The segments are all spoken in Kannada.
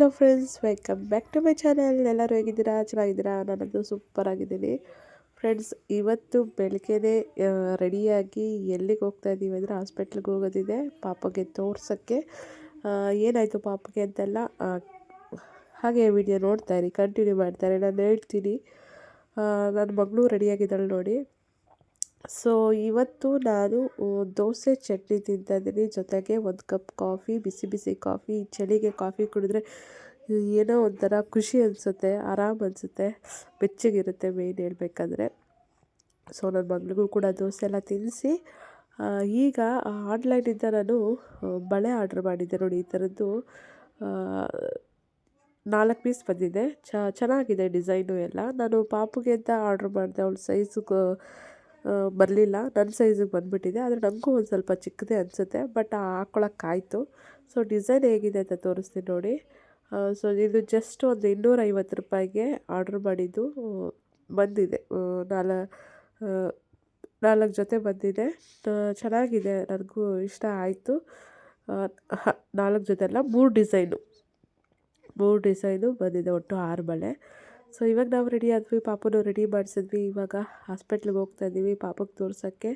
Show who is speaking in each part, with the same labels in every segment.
Speaker 1: Welcome back to my channel ಎಲ್ಲರೂ ಹೇಗಿದ್ದೀರಾ? ಚೆನ್ನಾಗಿದ್ದೀರಾ? ನಾನಂತೂ ಸೂಪರ್ ಆಗಿದ್ದೀನಿ. ಫ್ರೆಂಡ್ಸ್ ಇವತ್ತು ಬೆಳಗ್ಗೆನೆ ರೆಡಿಯಾಗಿ ಎಲ್ಲಿಗೆ ಹೋಗ್ತಾ ಇದ್ದೀವಿ ಅಂದರೆ ಹಾಸ್ಪಿಟ್ಲಿಗೆ ಹೋಗೋದಿದೆ. ಪಾಪಗೆ ತೋರ್ಸೋಕ್ಕೆ. ಏನಾಯಿತು ಪಾಪಗೆ ಅಂತೆಲ್ಲ ಹಾಗೆ ವಿಡಿಯೋ ನೋಡ್ತಾ ಇರಿ ಕಂಟಿನ್ಯೂ ಮಾಡ್ತಾರೆ ನಾನು ಹೇಳ್ತೀನಿ. ನನ್ನ ಮಗಳು ರೆಡಿಯಾಗಿದ್ದಾಳೆ ನೋಡಿ. ಸೊ ಇವತ್ತು ನಾನು ದೋಸೆ ಚಟ್ನಿ ತಿಂತಾಯಿದ್ದೀನಿ. ಜೊತೆಗೆ ಒಂದು ಕಪ್ ಕಾಫಿ ಬಿಸಿ ಬಿಸಿ ಕಾಫಿ ಚಳಿಗೆ ಕಾಫಿ ಕುಡಿದ್ರೆ ಏನೋ ಒಂಥರ ಖುಷಿ ಅನಿಸುತ್ತೆ, ಆರಾಮ್ ಅನಿಸುತ್ತೆ, ಬೆಚ್ಚಗಿರುತ್ತೆ ಮೇಯ್ನ್ ಹೇಳಬೇಕಂದ್ರೆ. ಸೊ ನನ್ನ ಮಗಳಿಗೂ ಕೂಡ ದೋಸೆ ಎಲ್ಲ ತಿನ್ನಿಸಿ ಈಗ ಆನ್ಲೈನಿಂದ ನಾನು ಬಳೆ ಆರ್ಡ್ರ್ ಮಾಡಿದ್ದೆ ನೋಡಿ, ಈ ಥರದ್ದು ನಾಲ್ಕು ಪೀಸ್ ಬಂದಿದೆ. ಚೆನ್ನಾಗಿದೆ ಡಿಸೈನು ಎಲ್ಲ. ನಾನು ಪಾಪುಗೆ ಅಂತ ಆರ್ಡ್ರ್ ಮಾಡಿದೆ, ಅವ್ಳ ಸೈಜು ಬರಲಿಲ್ಲ. ನನ್ನ ಸೈಜಿಗೆ ಬಂದುಬಿಟ್ಟಿದೆ. ಆದರೆ ನನಗೂ ಒಂದು ಸ್ವಲ್ಪ ಚಿಕ್ಕದೇ ಅನಿಸುತ್ತೆ ಬಟ್ ಹಾಕ್ಕೊಳಕ್ಕಾಯ್ತು ಸೊ ಡಿಸೈನ್ ಹೇಗಿದೆ ಅಂತ ತೋರಿಸ್ತೀನಿ ನೋಡಿ. ಸೊ ಇದು ಜಸ್ಟ್ ಒಂದು ಇನ್ನೂರೈವತ್ತು ರೂಪಾಯಿಗೆ ಆರ್ಡ್ರ್ ಮಾಡಿದ್ದು ಬಂದಿದೆ. ನಾಲ ನಾಲ್ಕು ಜೊತೆ ಬಂದಿದೆ. ಚೆನ್ನಾಗಿದೆ. ನನಗೂ ಇಷ್ಟ ಆಯಿತು. ನಾಲ್ಕು ಜೊತೆ ಅಲ್ಲ, ಮೂರು ಡಿಸೈನು ಮೂರು ಡಿಸೈನು ಬಂದಿದೆ ಒಟ್ಟು ಆರು ಬಳೆ ಸೊ ಇವಾಗ ನಾವು ರೆಡಿ ಆದ್ವಿ, ಪಾಪನೂ ರೆಡಿ ಮಾಡಿಸಿದ್ವಿ. ಇವಾಗ ಹಾಸ್ಪಿಟ್ಲಿಗೆ ಹೋಗ್ತಾ ಇದ್ದೀವಿ ಪಾಪಕ್ಕೆ ತೋರ್ಸೋಕ್ಕೆ.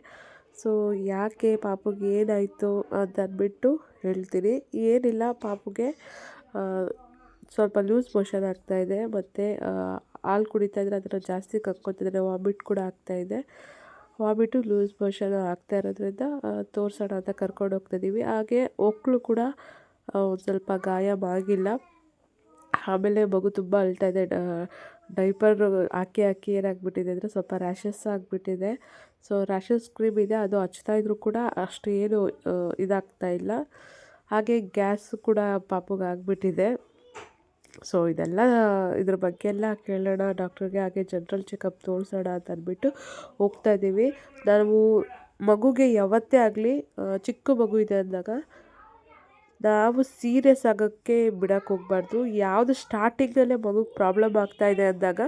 Speaker 1: ಸೊ ಯಾಕೆ ಪಾಪಗೆ ಏನಾಯಿತು ಅಂತ ಅಂದ್ಬಿಟ್ಟು ಹೇಳ್ತೀನಿ. ಏನಿಲ್ಲ, ಪಾಪುಗೆ ಸ್ವಲ್ಪ ಲೂಸ್ ಮೋಷನ್ ಆಗ್ತಾಯಿದೆ ಮತ್ತು ಹಾಲು ಕುಡಿತಾ ಇದ್ರೆ ಅದನ್ನು ಜಾಸ್ತಿ ಕಕ್ಕೊತಿದ್ರೆ ವಾಮಿಟ್ ಕೂಡ ಆಗ್ತಾಯಿದೆ ವಾಮಿಟು ಲೂಸ್ ಮೋಷನ್ ಆಗ್ತಾ ಇರೋದ್ರಿಂದ ತೋರಿಸೋಣ ತೋರ್ಸೋಣ ಅಂತ ಕರ್ಕೊಂಡು ಹೋಗ್ತಾಯಿದ್ದೀವಿ ಹಾಗೆ ಒಕ್ಕಳು ಕೂಡ ಒಂದು ಸ್ವಲ್ಪ ಗಾಯ ಆಗಿಲ್ಲ. ಆಮೇಲೆ ಮಗು ತುಂಬ ಅಳ್ತಾ ಇದೆ. ಡೈಪರ್ ಹಾಕಿ ಹಾಕಿ ಏನಾಗ್ಬಿಟ್ಟಿದೆ ಅಂದರೆ ಸ್ವಲ್ಪ ರ್ಯಾಷಸ್ ಆಗಿಬಿಟ್ಟಿದೆ. ಸೊ ರ್ಯಾಷಸ್ ಕ್ರೀಮ್ ಇದೆ, ಅದು ಹಚ್ತಾ ಇದ್ರೂ ಕೂಡ ಅಷ್ಟು ಏನು ಇದಾಗ್ತಾ ಇಲ್ಲ. ಹಾಗೆ ಗ್ಯಾಸ್ ಕೂಡ ಪಾಪುಗೆ ಆಗಿಬಿಟ್ಟಿದೆ. ಸೊ ಇದೆಲ್ಲ, ಇದ್ರ ಬಗ್ಗೆ ಎಲ್ಲ ಕೇಳೋಣ, ಡಾಕ್ಟ್ರಿಗೆ ಹಾಗೆ ಜನ್ರಲ್ ಚೆಕಪ್ ತೋರಿಸೋಣ ಅಂತ ಅಂದ್ಬಿಟ್ಟು ಹೋಗ್ತಾ ಇದ್ದೀವಿ. ನಾವು ಮಗುಗೆ ಯಾವತ್ತೇ ಆಗಲಿ ಚಿಕ್ಕ ಮಗು ಇದೆ ಅಂದಾಗ ನಾವು ಸೀರಿಯಸ್ ಆಗೋಕ್ಕೆ ಬಿಡೋಕ್ಕೆ ಹೋಗ್ಬಾರ್ದು. ಯಾವುದು ಸ್ಟಾರ್ಟಿಂಗಲ್ಲೇ ಮಗುಗೆ ಪ್ರಾಬ್ಲಮ್ ಆಗ್ತಾ ಇದೆ ಅಂದಾಗ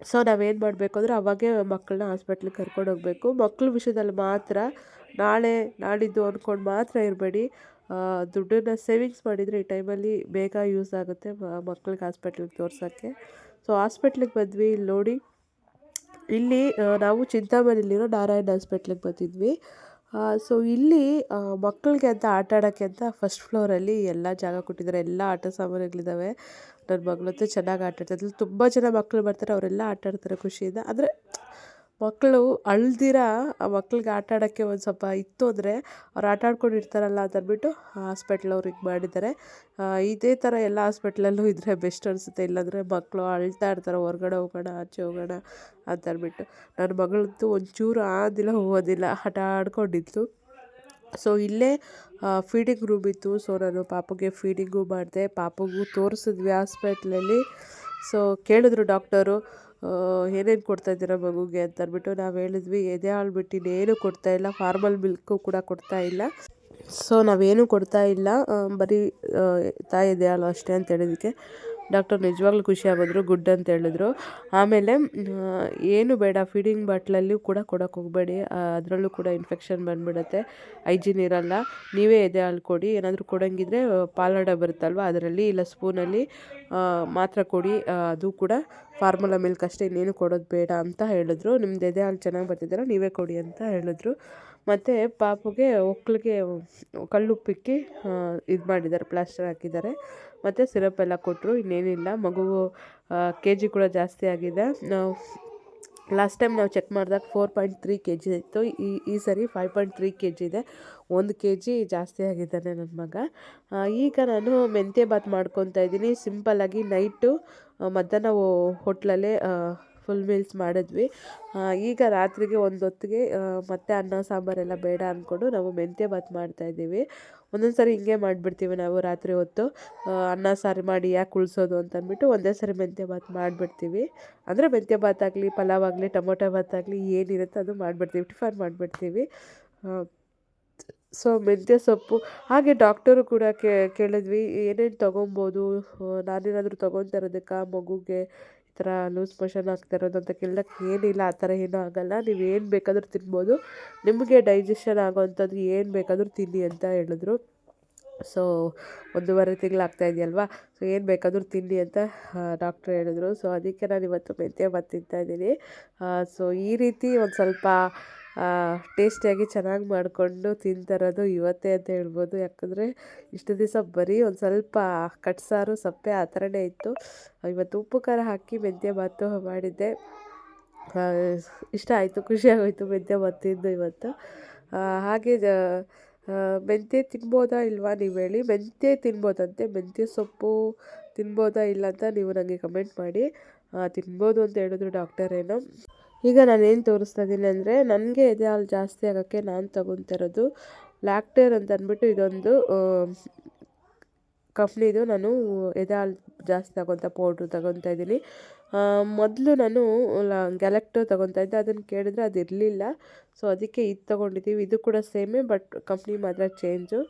Speaker 1: ಸೊ ನಾವೇನು ಮಾಡಬೇಕು ಅಂದರೆ ಅವಾಗೇ ಮಕ್ಕಳನ್ನ ಹಾಸ್ಪಿಟ್ಲಿಗೆ ಕರ್ಕೊಂಡು ಹೋಗಬೇಕು. ಮಕ್ಕಳ ವಿಷಯದಲ್ಲಿ ಮಾತ್ರ, ನಾಳೆ ನಾಡಿದ್ದು ಅಂದ್ಕೊಂಡು ಮಾತ್ರ ಇರಬೇಡಿ. ದುಡ್ಡನ್ನು ಸೇವಿಂಗ್ಸ್ ಮಾಡಿದರೆ ಈ ಟೈಮಲ್ಲಿ ಬೇಗ ಯೂಸ್ ಆಗುತ್ತೆ ಮಕ್ಳಿಗೆ ಹಾಸ್ಪಿಟ್ಲಿಗೆ ತೋರ್ಸೋಕ್ಕೆ. ಸೊ ಹಾಸ್ಪಿಟ್ಲಿಗೆ ಬಂದ್ವಿ ಇಲ್ಲಿ ನೋಡಿ. ಇಲ್ಲಿ ನಾವು ಚಿಂತಾಮಣಿಲಿರೋ ನಾರಾಯಣ ಹಾಸ್ಪಿಟ್ಲಿಗೆ ಬಂದಿದ್ವಿ. ಸೊ ಇಲ್ಲಿ ಮಕ್ಕಳಿಗೆ ಅಂತ ಆಟ ಆಡೋಕ್ಕೆ ಅಂತ ಫಸ್ಟ್ ಫ್ಲೋರಲ್ಲಿ ಎಲ್ಲ ಜಾಗ ಕೊಟ್ಟಿದ್ದಾರೆ. ಎಲ್ಲ ಆಟ ಸಾಮಾನುಗಳಿದ್ದಾವೆ. ನನ್ನ ಮಗಳಂತೂ ಚೆನ್ನಾಗಿ ಆಟ ಆಡ್ತಾರೆ ತುಂಬ ಜನ ಮಕ್ಕಳು ಬರ್ತಾರೆ. ಅವರೆಲ್ಲ ಆಟ ಆಡ್ತಾರೆ ಖುಷಿಯಿಂದ. ಅಂದರೆ ಮಕ್ಕಳು ಅಳ್ದಿರ ಆ ಮಕ್ಳಿಗೆ ಆಟ ಆಡೋಕ್ಕೆ ಒಂದು ಸ್ವಲ್ಪ ಇತ್ತು ಅಂದರೆ ಅವ್ರು ಆಟ ಆಡ್ಕೊಂಡಿರ್ತಾರಲ್ಲ ಅಂತ ಅಂದ್ಬಿಟ್ಟು ಹಾಸ್ಪಿಟ್ಲ್ ಮಾಡಿದ್ದಾರೆ. ಇದೇ ಥರ ಎಲ್ಲ ಹಾಸ್ಪಿಟ್ಲಲ್ಲೂ ಇದ್ದರೆ ಬೆಸ್ಟ್ ಅನಿಸುತ್ತೆ. ಇಲ್ಲಾಂದರೆ ಮಕ್ಕಳು ಅಳ್ತಾ ಇರ್ತಾರೆ, ಹೊರ್ಗಡೆ ಹೋಗೋಣ, ಆಚೆ ಹೋಗೋಣ ಅಂತಂದ್ಬಿಟ್ಟು ನನ್ನ ಮಗಳಂತೂ ಒಂಚೂರು ಆದಿಲ್ಲ ಹೋಗೋದಿಲ್ಲ ಆಟ ಆಡ್ಕೊಂಡಿದ್ಲು. ಸೊ ಇಲ್ಲೇ ಫೀಡಿಂಗ್ ರೂಮ್ ಇತ್ತು. ಸೊ ನಾನು ಪಾಪುಗೆ ಫೀಡಿಂಗು ಮಾಡಿದೆ. ಪಾಪುಗೂ ತೋರಿಸಿದ್ವಿ ಹಾಸ್ಪಿಟ್ಲಲ್ಲಿ ಸೊ ಕೇಳಿದ್ರು ಡಾಕ್ಟರು ಏನೇನು ಕೊಡ್ತಾ ಇದ್ದೀರಾ ಮಗುಗೆ ಅಂತ ಅಂದ್ಬಿಟ್ಟು ನಾವು ಹೇಳಿದ್ವಿ, ಎದೆ ಹಾಳು ಬಿಟ್ಟು ಇನ್ನೇನು ಕೊಡ್ತಾ ಇಲ್ಲ, ಫಾರ್ಮಲ್ ಮಿಲ್ಕು ಕೂಡ ಕೊಡ್ತಾ ಇಲ್ಲ. ಸೊ ನಾವೇನು ಕೊಡ್ತಾ ಇಲ್ಲ ಬರೀ ತಾಯಿ ಎದೆ ಹಾಲು ಅಷ್ಟೇ ಅಂತ ಹೇಳಿದ್ದಕ್ಕೆ ಡಾಕ್ಟರ್ ನಿಜವಾಗ್ಲೂ ಖುಷಿ ಆಗೋದ್ರು, ಗುಡ್ ಅಂತ ಹೇಳಿದ್ರು. ಆಮೇಲೆ ಏನು ಬೇಡ, ಫೀಡಿಂಗ್ ಬಾಟ್ಲಲ್ಲೂ ಕೂಡ ಕೊಡೋಕೆ ಹೋಗಬೇಡಿ. ಅದರಲ್ಲೂ ಕೂಡ ಇನ್ಫೆಕ್ಷನ್ ಬಂದ್ಬಿಡುತ್ತೆ. ಹೈಜಿನ್ ಇರಲ್ಲ ನೀವೇ ಎದೆ ಹಾಲು ಕೊಡಿ. ಏನಾದರೂ ಕೊಡೋಂಗಿದ್ರೆ ಪಾಲಾಡ ಬರುತ್ತಲ್ವ? ಅದರಲ್ಲಿ ಇಲ್ಲ ಸ್ಪೂನಲ್ಲಿ ಮಾತ್ರ ಕೊಡಿ. ಅದು ಕೂಡ ಫಾರ್ಮುಲಾ ಮಿಲ್ಕ್ ಅಷ್ಟೇ. ಇನ್ನೇನು ಕೊಡೋದು ಬೇಡ ಅಂತ ಹೇಳಿದ್ರು. ನಿಮ್ದು ಎದೆ ಹಾಲು ಚೆನ್ನಾಗಿ ಬರ್ತಿದ್ದೀರ ನೀವೇ ಕೊಡಿ ಅಂತ ಹೇಳಿದ್ರು. ಮತ್ತು ಪಾಪುಗೆ ಒಕ್ಕಳಿಗೆ ಕಲ್ಲುಪ್ಪಿಕ್ಕಿ ಇದು ಮಾಡಿದ್ದಾರೆ ಪ್ಲಾಸ್ಟರ್ ಹಾಕಿದ್ದಾರೆ. ಮತ್ತು ಸಿರಪ್ ಎಲ್ಲ ಕೊಟ್ಟರು ಇನ್ನೇನಿಲ್ಲ. ಮಗು ಕೆ ಜಿ ಕೂಡ ಜಾಸ್ತಿ ಆಗಿದೆ. ನಾವು ಲಾಸ್ಟ್ ಟೈಮ್ ನಾವು ಚೆಕ್ ಮಾಡಿದಾಗ four point three K G ಇತ್ತು. ಈ ಈ ಸರಿ five point three K G ಇದೆ. ಒಂದು ಕೆ ಜಿ ಜಾಸ್ತಿ ಆಗಿದ್ದಾನೆ ನನ್ನ ಮಗ. ಈಗ ನಾನು ಮೆಂತ್ಯ ಬಾತ್ ಮಾಡ್ಕೊತಾ ಇದ್ದೀನಿ. ಸಿಂಪಲ್ಲಾಗಿ ನೈಟು ಮಧ್ಯಾಹ್ನ ಹೋಟ್ಲಲ್ಲೇ ಫುಲ್ ಮೀಲ್ಸ್ ಮಾಡಿದ್ವಿ. ಈಗ ರಾತ್ರಿಗೆ ಒಂದು ಹೊತ್ತಿಗೆ ಮತ್ತೆ ಅನ್ನ ಸಾಂಬಾರೆಲ್ಲ ಬೇಡ ಅಂದ್ಕೊಂಡು ನಾವು ಮೆಂತ್ಯ ಬಾತ್ ಮಾಡ್ತಾಯಿದ್ದೀವಿ ಒಂದೊಂದು ಸರಿ ಹಿಂಗೆ ಮಾಡಿಬಿಡ್ತೀವಿ ನಾವು ರಾತ್ರಿ ಹೊತ್ತು. ಅನ್ನ, ಸಾರು ಮಾಡಿ ಯಾಕೆ ಉಳಿಸೋದು ಅಂತ ಅಂದ್ಬಿಟ್ಟು ಒಂದೇ ಸರಿ ಮೆಂತ್ಯ ಬಾತ್ ಮಾಡಿಬಿಡ್ತೀವಿ. ಅಂದರೆ ಮೆಂತ್ಯ ಬಾತ್ ಆಗಲಿ, ಪಲಾವ್ ಆಗಲಿ, ಟೊಮೊಟೊ ಬಾತ್ ಆಗಲಿ ಏನಿರುತ್ತೆ ಅದು ಮಾಡಿಬಿಡ್ತೀವಿ, ಟಿಫನ್ ಮಾಡಿಬಿಡ್ತೀವಿ. ಸೊ ಮೆಂತ್ಯ ಸೊಪ್ಪು, ಹಾಗೆ ಡಾಕ್ಟರು ಕೂಡ ಕೇಳಿದ್ವಿ, ಏನೇನು ತೊಗೊಬೋದು ನಾನೇನಾದರೂ ತೊಗೊತಾ ಇರೋದಕ್ಕೆ ಮಗುಗೆ ಥರ ಲೂಸ್ ಮೋಷನ್ ಆಗ್ತಾ ಇರೋದು ಅಂತ ಕೇಳೋಕ್ಕೆ ಏನಿಲ್ಲ, ಆ ಥರ ಏನೂ ಆಗೋಲ್ಲ. ನೀವು ಏನು ಬೇಕಾದರೂ ತಿನ್ಬೋದು. ನಿಮಗೆ ಡೈಜೆಷನ್ ಆಗೋವಂಥದ್ದು ಏನು ಬೇಕಾದರೂ ತಿನ್ನಿ ಅಂತ ಹೇಳಿದ್ರು. ಸೊ ಒಂದೂವರೆ ತಿಂಗಳಾಗ್ತಾ ಇದೆಯಲ್ವಾ? ಸೊ ಏನು ಬೇಕಾದರೂ ತಿನ್ನಿ ಅಂತ ಡಾಕ್ಟ್ರ್ ಹೇಳಿದ್ರು. ಸೊ ಅದಕ್ಕೆ ನಾನು ಇವತ್ತು ಮೆಂತ್ಯ ಮತ್ತು ತಿಂತಾ ಇದ್ದೀನಿ. ಸೊ ಈ ರೀತಿ ಒಂದು ಸ್ವಲ್ಪ ಟೇಸ್ಟಿಯಾಗಿ ಚೆನ್ನಾಗಿ ಮಾಡಿಕೊಂಡು ತಿಂತರೋದು ಇವತ್ತೇ ಅಂತ ಹೇಳ್ಬೋದು. ಯಾಕಂದರೆ ಇಷ್ಟು ದಿವಸ ಬರೀ ಒಂದು ಸ್ವಲ್ಪ ಕಟ್ಸಾರು ಸಪ್ಪೆ ಆ ಥರನೇ ಇತ್ತು. ಇವತ್ತು ಉಪ್ಪು, ಖಾರ ಹಾಕಿ ಮೆಂತ್ಯ ಭಾತು ಮಾಡಿದ್ದೆ. ಇಷ್ಟ ಆಯಿತು, ಖುಷಿ ಆಗೋಯ್ತು ಮೆಂತ್ಯ ಭಾತ್ ತಿಂದು ಇವತ್ತು. ಹಾಗೆ ಮೆಂತ್ಯ ತಿನ್ಬೋದಾ ಇಲ್ವಾ ನೀವು ಹೇಳಿ. ಮೆಂತ್ಯ ತಿನ್ಬೋದಂತೆ. ಮೆಂತ್ಯ ಸೊಪ್ಪು ತಿನ್ಬೋದಾ ಇಲ್ಲ ಅಂತ ನೀವು ನನಗೆ ಕಮೆಂಟ್ ಮಾಡಿ. ತಿನ್ಬೋದು ಅಂತ ಹೇಳಿದ್ರು ಡಾಕ್ಟರ್ ಏನೋ. ಈಗ ನಾನು ಏನು ತೋರಿಸ್ತಾ ಇದ್ದೀನಿ ಅಂದರೆ ನನಗೆ ಎದೆ ಹಾಲು ಜಾಸ್ತಿ ಆಗೋಕ್ಕೆ ನಾನು ತಗೊತಿರೋದು ಲ್ಯಾಕ್ಟೇರ್ ಅಂತ ಅಂದ್ಬಿಟ್ಟು ಇದೊಂದು ಕಂಪ್ನಿದು ನಾನು ಎದೆ ಹಾಲು ಜಾಸ್ತಿ ತಗೊತ ಪೌಡ್ರು ತಗೊತಾ ಇದ್ದೀನಿ. ಮೊದಲು ನಾನು ಗ್ಯಾಲಕ್ಟೋ ತೊಗೊತಾ ಇದ್ದೆ. ಅದನ್ನು ಕೇಳಿದ್ರೆ ಅದು ಇರಲಿಲ್ಲ. ಸೊ ಅದಕ್ಕೆ ಇದು ತೊಗೊಂಡಿದ್ದೀವಿ ಇದು ಕೂಡ ಸೇಮೇ ಬಟ್ ಕಂಪ್ನಿ ಮಾತ್ರ ಚೇಂಜು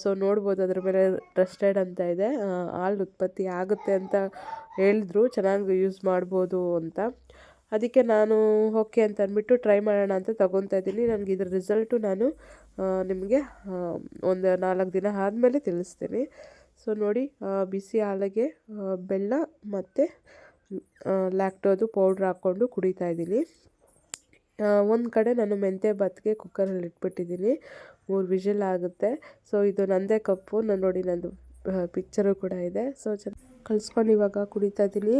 Speaker 1: ಸೊ ನೋಡ್ಬೋದು. ಅದ್ರ ಮೇಲೆ ಟ್ರಸ್ಟೆಡ್ ಅಂತ ಇದೆ. ಹಾಲು ಉತ್ಪತ್ತಿ ಆಗುತ್ತೆ ಅಂತ ಹೇಳಿದ್ರು. ಚೆನ್ನಾಗಿ ಯೂಸ್ ಮಾಡ್ಬೋದು ಅಂತ. ಅದಕ್ಕೆ ನಾನು ಓಕೆ ಅಂತ ಅಂದ್ಬಿಟ್ಟು ಟ್ರೈ ಮಾಡೋಣ ಅಂತ ತೊಗೊತಾ ಇದ್ದೀನಿ. ನನಗೆ ಇದ್ರ ರಿಸಲ್ಟು ನಾನು ನಿಮಗೆ ಒಂದು ನಾಲ್ಕು ದಿನ ಆದಮೇಲೆ ತಿಳಿಸ್ತೀನಿ. ಸೊ ನೋಡಿ ಬಿಸಿ ಹಾಲಿಗೆ ಬೆಲ್ಲ ಮತ್ತು ಲ್ಯಾಕ್ಟೋದು ಪೌಡ್ರ್ ಹಾಕ್ಕೊಂಡು ಕುಡಿತಾ ಇದ್ದೀನಿ. ಒಂದು ಕಡೆ ನಾನು ಮೆಂತ್ಯ ಬತ್ತಿಗೆ ಕುಕ್ಕರಲ್ಲಿ ಇಟ್ಬಿಟ್ಟಿದ್ದೀನಿ. ಮೂರು ವಿಷಲ್ ಆಗುತ್ತೆ. ಸೊ ಇದು ನಂದೇ ಕಪ್ಪು. ನಾನು ನೋಡಿ ನಂದು ಪಿಕ್ಚರು ಕೂಡ ಇದೆ. ಸೊ ಚೆನ್ನ ಕಲಿಸ್ಕೊಂಡು ಇವಾಗ ಕುಡಿತಾ ಇದ್ದೀನಿ.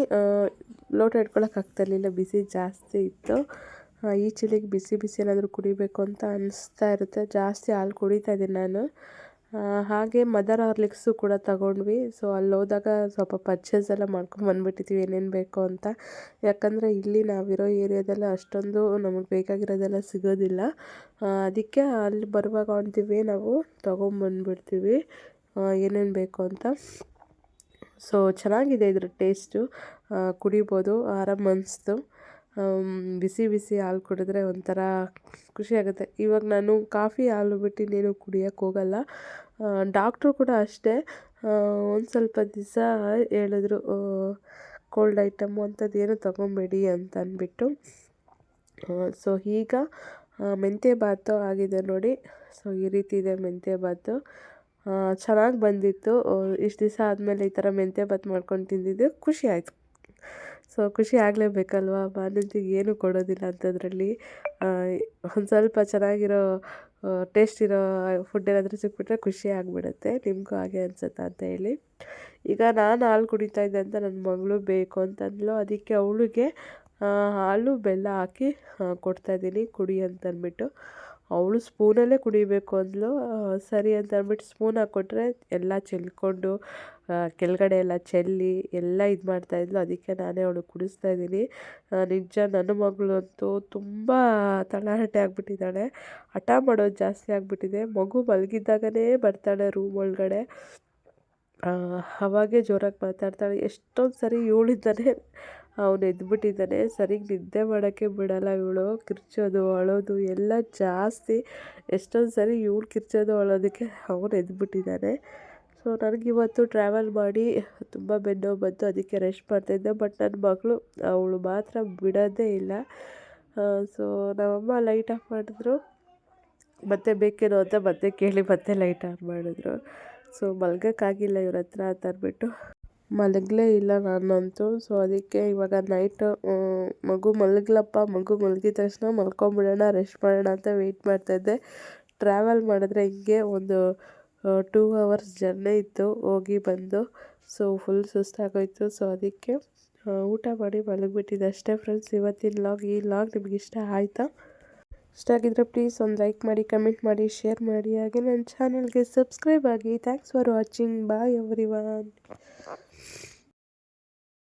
Speaker 1: ಲೋಟ ಇಟ್ಕೊಳಕ್ಕೆ ಆಗ್ತಾಯಿರಲಿಲ್ಲ ಬಿಸಿ ಜಾಸ್ತಿ ಇತ್ತು. ಈ ಚಳಿಗೆ ಬಿಸಿ ಬಿಸಿ ಏನಾದರೂ ಕುಡಿಬೇಕು ಅಂತ ಅನಿಸ್ತಾ ಇರುತ್ತೆ. ಜಾಸ್ತಿ ಹಾಲು ಕುಡಿತಾ ಇದ್ದೀನಿ ನಾನು. ಹಾಗೆ ಮದರ್ ಹಾರ್ಲಿಕ್ಸು ಕೂಡ ತಗೊಂಡ್ವಿ. ಸೊ ಅಲ್ಲಿ ಹೋದಾಗ ಸ್ವಲ್ಪ ಪರ್ಚೇಸ್ ಎಲ್ಲ ಮಾಡ್ಕೊಂಡು ಬಂದುಬಿಟ್ಟಿದ್ವಿ, ಏನೇನು ಬೇಕು ಅಂತ. ಯಾಕಂದರೆ ಇಲ್ಲಿ ನಾವಿರೋ ಏರಿಯಾದಲ್ಲಿ ಅಷ್ಟೊಂದು ನಮಗೆ ಬೇಕಾಗಿರೋದೆಲ್ಲ ಸಿಗೋದಿಲ್ಲ. ಅದಕ್ಕೆ ಅಲ್ಲಿ ಬರುವಾಗ ಅಂತೀವಿ ನಾವು ತೊಗೊಂಬಂದ್ಬಿಡ್ತೀವಿ ಏನೇನು ಬೇಕು ಅಂತ. ಸೊ ಚೆನ್ನಾಗಿದೆ ಇದ್ರ ಟೇಸ್ಟು ಕುಡಿಬೋದು, ಆರಾಮ್ ಅನಿಸ್ತು. ಬಿಸಿ ಬಿಸಿ ಹಾಲು ಕುಡಿದ್ರೆ ಒಂಥರ ಖುಷಿಯಾಗುತ್ತೆ ಇವಾಗ ನಾನು ಕಾಫಿ ಹಾಲು ಬಿಟ್ಟು ಇನ್ನೇನು ಕುಡಿಯೋಕ್ಕೆ ಹೋಗಲ್ಲ. ಡಾಕ್ಟ್ರು ಕೂಡ ಅಷ್ಟೇ. ಒಂದು ಸ್ವಲ್ಪ ದಿವಸ ಹೇಳಿದ್ರು ಕೋಲ್ಡ್ ಐಟಮ್ಮು ಅಂಥದ್ದು ಏನು ತೊಗೊಬೇಡಿ ಅಂತ ಅಂದ್ಬಿಟ್ಟು. ಸೊ ಈಗ ಮೆಂತ್ಯ ಬಾತು ಆಗಿದೆ ನೋಡಿ. ಸೊ ಈ ರೀತಿ ಇದೆ ಮೆಂತ್ಯ ಬಾತು ಚೆನ್ನಾಗಿ ಬಂದಿತ್ತು. ಇಷ್ಟು ದಿವಸ ಆದಮೇಲೆ ಈ ಥರ ಮೆಂತ್ಯ ಮಾಡ್ಕೊಂಡು ತಿಂದಿದ್ದು ಖುಷಿ ಆಯಿತು. ಸೊ ಖುಷಿ ಆಗಲೇಬೇಕಲ್ವ? ಬಾಣಂತಿಗೆ ಏನೂ ಕೊಡೋದಿಲ್ಲ ಅಂಥದ್ರಲ್ಲಿ ಒಂದು ಸ್ವಲ್ಪ ಚೆನ್ನಾಗಿರೋ ಟೇಸ್ಟ್ ಇರೋ ಫುಡ್ ಏನಾದರೂ ಸಿಕ್ಬಿಟ್ರೆ ಖುಷಿ ಆಗಿಬಿಡುತ್ತೆ. ನಿಮಗೂ ಹಾಗೆ ಅನ್ಸುತ್ತಾ ಅಂತ ಹೇಳಿ. ಈಗ ನಾನು ಹಾಲು ಕುಡಿತಾ ಇದ್ದೆ ಅಂತ ನನ್ನ ಮಗಳು ಬೇಕು ಅಂತಂದ್ಲು. ಅದಕ್ಕೆ ಅವಳಿಗೆ ಹಾಲು ಬೆಲ್ಲ ಹಾಕಿ ಕೊಡ್ತಾಯಿದ್ದೀನಿ ಕುಡಿ ಅಂತಂದ್ಬಿಟ್ಟು ಅವಳು ಸ್ಪೂನಲ್ಲೇ ಕುಡಿಬೇಕು ಅಂದಳು ಸರಿ ಅಂತ ಅಂದ್ಬಿಟ್ಟು ಸ್ಪೂನ್ ಹಾಕ್ಕೊಟ್ರೆ ಎಲ್ಲ ಚೆಲ್ಕೊಂಡು ಕೆಳಗಡೆ ಎಲ್ಲ ಚೆಲ್ಲಿ ಎಲ್ಲ ಇದು ಮಾಡ್ತಾಯಿದ್ಲು ಅದಕ್ಕೆ ನಾನೇ ಅವಳು ಕುಡಿಸ್ತಾ ಇದ್ದೀನಿ. ನಿಜ ನನ್ನ ಮಗಳಂತೂ ತುಂಬ ತಳಹಟೆ ಆಗಿಬಿಟ್ಟಿದ್ದಾಳೆ. ಹಠ ಮಾಡೋದು ಜಾಸ್ತಿ ಆಗಿಬಿಟ್ಟಿದೆ. ಮಗು ಮಲಗಿದ್ದಾಗನೇ ಬರ್ತಾಳೆ ರೂಮ್ ಒಳಗಡೆ. ಅವಾಗೇ ಜೋರಾಗಿ ಮಾತಾಡ್ತಾಳೆ. ಎಷ್ಟೊಂದು ಸರಿ ಇವಳಿದ್ದಾನೆ ಅವನು ಎದ್ಬಿಟ್ಟಿದ್ದಾನೆ. ಸರಿಗೆ ನಿದ್ದೆ ಮಾಡೋಕ್ಕೆ ಬಿಡಲ್ಲ ಇವಳು. ಕಿರ್ಚೋದು, ಅಳೋದು ಎಲ್ಲ ಜಾಸ್ತಿ. ಎಷ್ಟೊಂದು ಸರಿ ಇವಳು ಕಿರ್ಚೋದು, ಅಳೋದಕ್ಕೆ ಅವನು ಎದ್ಬಿಟ್ಟಿದ್ದಾನೆ. ಸೊ, ನನಗಿವತ್ತು ಟ್ರಾವೆಲ್ ಮಾಡಿ ತುಂಬ ಬೆನ್ನು ಬಂತು ಅದಕ್ಕೆ ರೆಸ್ಟ್ ಮಾಡ್ತಾಯಿದ್ದೆ ಬಟ್ ನನ್ನ ಮಗಳು, ಅವಳು ಮಾತ್ರ ಬಿಡೋದೇ ಇಲ್ಲ. ಸೊ ನಮ್ಮಮ್ಮ ಲೈಟ್ ಆಫ್ ಮಾಡಿದ್ರು. ಮತ್ತೆ ಬೇಕೇನೋ ಅಂತ ಮತ್ತೆ ಕೇಳಿ ಮತ್ತೆ ಲೈಟ್ ಆನ್ ಮಾಡಿದ್ರು. ಸೊ ಮಲ್ಗೋಕ್ಕಾಗಿಲ್ಲ ಇವ್ರ ಹತ್ರ ಅಂದ್ಬಿಟ್ಟು. ಮಲಗಲೇ ಇಲ್ಲ ನಾನಂತೂ ಸೊ ಅದಕ್ಕೆ ಇವಾಗ ನೈಟ್ ಮಗು ಮಲಗ್ಲಪ್ಪ, ಮಗು ಮಲಗಿದ ತಕ್ಷಣ ಮಲ್ಕೊಂಬಿಡೋಣ ರೆಸ್ಟ್ ಮಾಡೋಣ ಅಂತ ವೆಯ್ಟ್ ಮಾಡ್ತಾಯಿದ್ದೆ ಟ್ರಾವೆಲ್ ಮಾಡಿದ್ರೆ ಹಿಂಗೆ ಒಂದು ಟೂ ಅವರ್ಸ್ ಜರ್ನಿ ಇತ್ತು, ಹೋಗಿ ಬಂದು ಸೊ ಫುಲ್ ಸುಸ್ತಾಗೋಯಿತು. ಸೊ ಅದಕ್ಕೆ ಊಟ ಮಾಡಿ ಮಲಗಿಬಿಟ್ಟಿದ್ದೆ ಅಷ್ಟೇ ಫ್ರೆಂಡ್ಸ್ ಇವತ್ತಿನ ಲಾಗ್ ಈ ಲಾಗ್ ನಿಮ್ಗೆ ಇಷ್ಟ ಆಯಿತಾ? ಇಷ್ಟ ಆಗಿದ್ರೆ ಪ್ಲೀಸ್ ಒಂದು ಲೈಕ್ ಮಾಡಿ ಕಮೆಂಟ್ ಮಾಡಿ ಶೇರ್ ಮಾಡಿ. ಹಾಗೆ ನನ್ನ ಚಾನಲ್ಗೆ ಸಬ್ಸ್ಕ್ರೈಬ್ ಆಗಿ. Thanks for watching bye every